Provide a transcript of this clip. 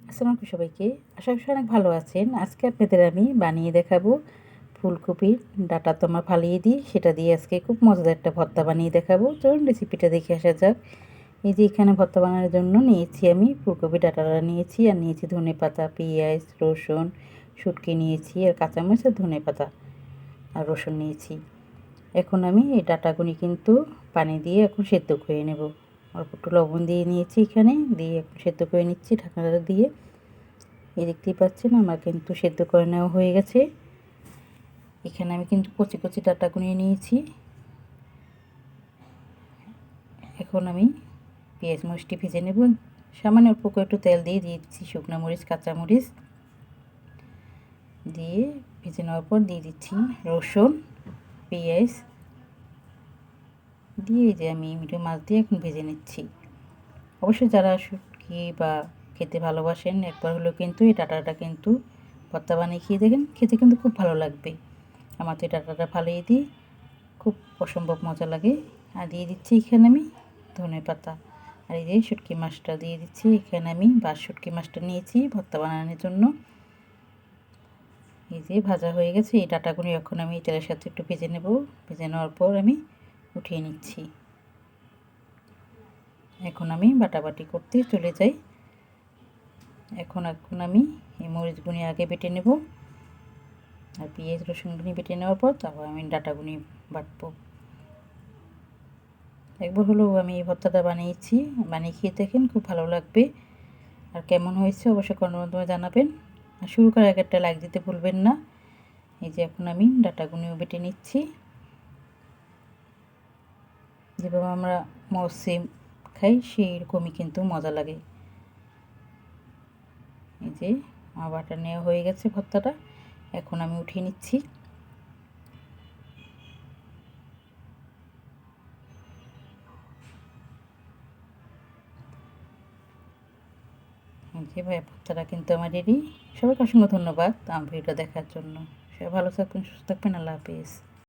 আসসালামু সবাইকে। আশা করি অনেক ভালো আছেন। আজকে আপনাদের আমি বানিয়ে দেখাবো ফুলকপির ডাটা তো আমরা ফালিয়ে দিই, সেটা দিয়ে আজকে খুব মজাদার একটা ভর্তা বানিয়ে দেখাবো। চলুন রেসিপিটা দেখে আসা যাক। এই যে এখানে ভর্তা বানানোর জন্য নিয়েছি আমি ফুলকপি ডাটাটা নিয়েছি, আর নিয়েছি ধনে পাতা, পেঁয়াজ, রসুন, শুটকি নিয়েছি, আর কাঁচামরিচ, আর ধনে পাতা, আর রসুন নিয়েছি। এখন আমি এই ডাটাগুলি কিন্তু পানি দিয়ে এখন সেদ্ধ করে নেব। অল্প একটু লবণ দিয়ে নিয়েছি এখানে, দিয়ে এখন সেদ্ধ করে নিচ্ছি ঢাকনাটা দিয়ে। এই দেখতেই পাচ্ছেন, আমার কিন্তু সেদ্ধ করে নেওয়া হয়ে গেছে। এখানে আমি কিন্তু কচি কচি ডাটা গুনিয়ে নিয়েছি। এখন আমি পেঁয়াজ মরিচটি ভেজে নেব। সামান্য অল্প করে একটু তেল দিয়ে দিয়ে দিচ্ছি, শুকনো মরিচ, কাঁচা মরিচ। দিয়ে ভেজে নেওয়ার পর দিয়ে দিচ্ছি রসুন, পেঁয়াজ দিয়ে যে আমি মিডিয়াম মাছ দিয়ে এখন ভেজে নিচ্ছি। অবশ্যই যারা শুটকি বা খেতে ভালোবাসেন, একবার হলেও কিন্তু এই ডাটাটা কিন্তু ভর্তা বানিয়ে খেয়ে দেখেন, খেতে কিন্তু খুব ভালো লাগবে। আমার তো এই ডাটাটা ফালিয়ে দিই, খুব অসম্ভব মজা লাগে। আর দিয়ে দিচ্ছি এখানে আমি ধনে পাতা। আর এই যে শুটকি মাছটা দিয়ে দিচ্ছি, এখানে আমি বাস শুটকি মাছটা নিয়েছি ভর্তা বানানোর জন্য। এই যে ভাজা হয়ে গেছে, এই ডাটাগুলো এখন আমি তেলের সাথে একটু ভেজে নেব। ভেজে নেওয়ার পর আমি উঠিয়ে নিচ্ছি। এখন আমি বাটাবাটি করতে চলে যাই। এখন এখন আমি এই মরিচগুনি আগে বেটে নেব আর পেঁয়াজ রসুনগুনি বেটে নেওয়ার পর তারপর আমি ডাটাগুনি বাটবো। একবার হলেও আমি এই ভর্তাটা বানিয়েছি। বানিয়ে খেয়ে দেখেন খুব ভালো লাগবে আর কেমন হয়েছে অবশ্যই কোনো মাধ্যমে জানাবেন। আর শুরু করার আগে একটা লাইক দিতে ভুলবেন না। এই যে এখন আমি ডাটাগুনিও বেটে নিচ্ছি। যেভাবে আমরা মৌসিম খাই সেই রকমই কিন্তু মজা লাগে। এই যে আমার নেওয়া হয়ে গেছে ভর্তাটা। এখন আমি উঠিয়ে নিচ্ছি। যে ভাই, ভর্তাটা কিন্তু আমার রেডি সবাইকে অসংখ্য ধন্যবাদ আমার ভিডিওটা দেখার জন্য। সবাই ভালো থাকবেন, সুস্থ থাকবেন। আল্লাহ হাফিজ।